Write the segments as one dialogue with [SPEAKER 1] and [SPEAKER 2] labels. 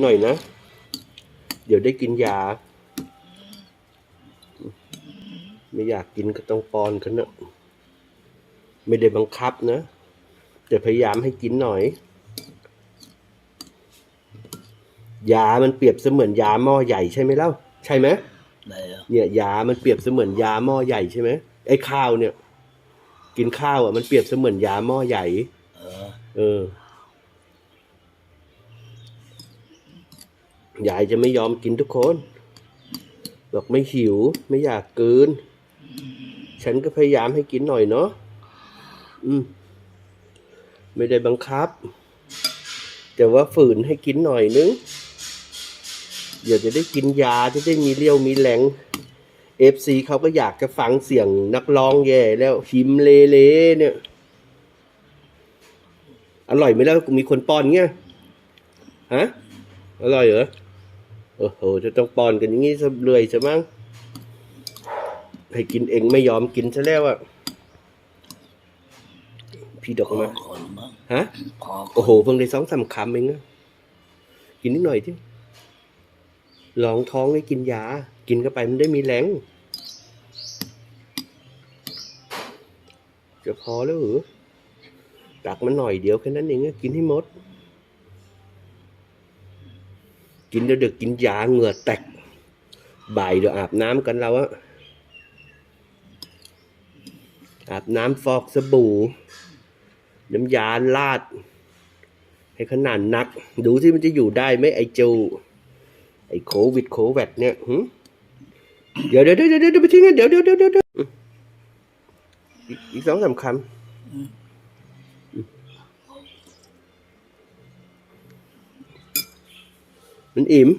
[SPEAKER 1] หน่อยนะ เดี๋ยวได้กินยา ไม่อยากกินก็ต้องป้อนกันนะไม่ได้บังคับนะแต่พยายามให้กินหน่อย ยามันเปรียบเสมือนยาหม้อใหญ่ใช่ไหมเล่า ใช่ไหม
[SPEAKER 2] ไหนอะ
[SPEAKER 1] เนี่ยยามันเปรียบเสมือนยาหม้อใหญ่ใช่ไหมไอ้ข้าวเนี่ย กินข้าวอะมันเปรียบเสมือนยาหม้อใหญ่
[SPEAKER 2] เออ
[SPEAKER 1] เออ ยายจะไม่ยอมกินทุกคน บอกไม่หิวไม่อยากกินฉันก็พยายามให้กินหน่อยเนาะอืม ไม่ได้บังคับ แต่ว่าฝืนให้กินหน่อยนึงเดี๋ยวจะได้กินยาจะได้มีเรี่ยวมีแรงเอฟซีเขาก็อยากจะฟังเสียงนักร้องแย่แล้วหิมเลเลเนี่ย อร่อยไหมแล้วมีคนป้อนเงี้ยฮะ อร่อยเหรอ โอ้โห จะต้องป้อนกันอย่างงี้ซะเลยใช่มั้งให้กินเองไม่ยอมกินซะแล้วอะพี่ดอกมาฮะโอ้โห เพิ่งได้สองสามคำเองนะกินนิดหน่อยที่หลองท้องให้กินยา กินเข้าไปมันได้มีแรงจะพอแล้วหรือตักมันหน่อยเดียวแค่นั้นเองกินให้หมด กินเดี๋ยวเด็กกินยาเหงื่อแตก บ่ายเดี๋ยวอาบน้ำกันเราอะอาบน้ำฟอกสบู่ น้ำยาลาด ให้ขนาดนัก ดูสิมันจะอยู่ได้ไหมไอจูไอโควิดโควิดเนี่ยเดี๋ยวเดี๋ยวเดี๋ยวเดี๋ยวไปทิ้งเดี๋ยวเดี๋ยวเดี๋ยวเดี๋ยวอีกสองสามคำอืม มันอิ่ม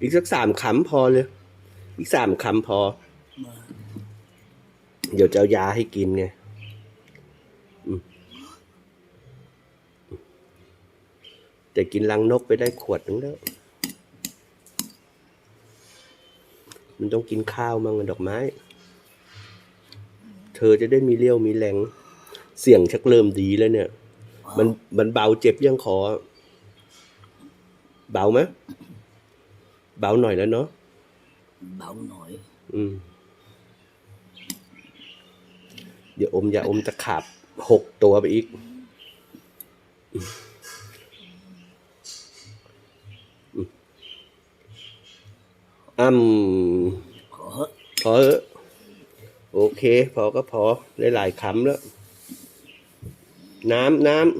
[SPEAKER 1] อีกสักสามคำพอเลย อีกสามคำพอ เดี๋ยวจะเอายาให้กินไงแต่กินรังนกไปได้ขวดนึงแล้ว มันต้องกินข้าวมั่งดอกไม้ เธอจะได้มีเรี่ยวมีแรง เสียงชักเริ่มดีแล้วเนี่ย มันมันเบาเจ็บยังคอ เบาไหมเบาหน่อยแล้วเนาะ
[SPEAKER 2] เบาหน่อย
[SPEAKER 1] อืมเดี๋ยวอมยาอมตะขาบหกตัวไปอีก อืม
[SPEAKER 2] ขอเถอะ
[SPEAKER 1] พอเถอะโอเค พอก็พอได้หลายคำแล้ว น้ำน้ำ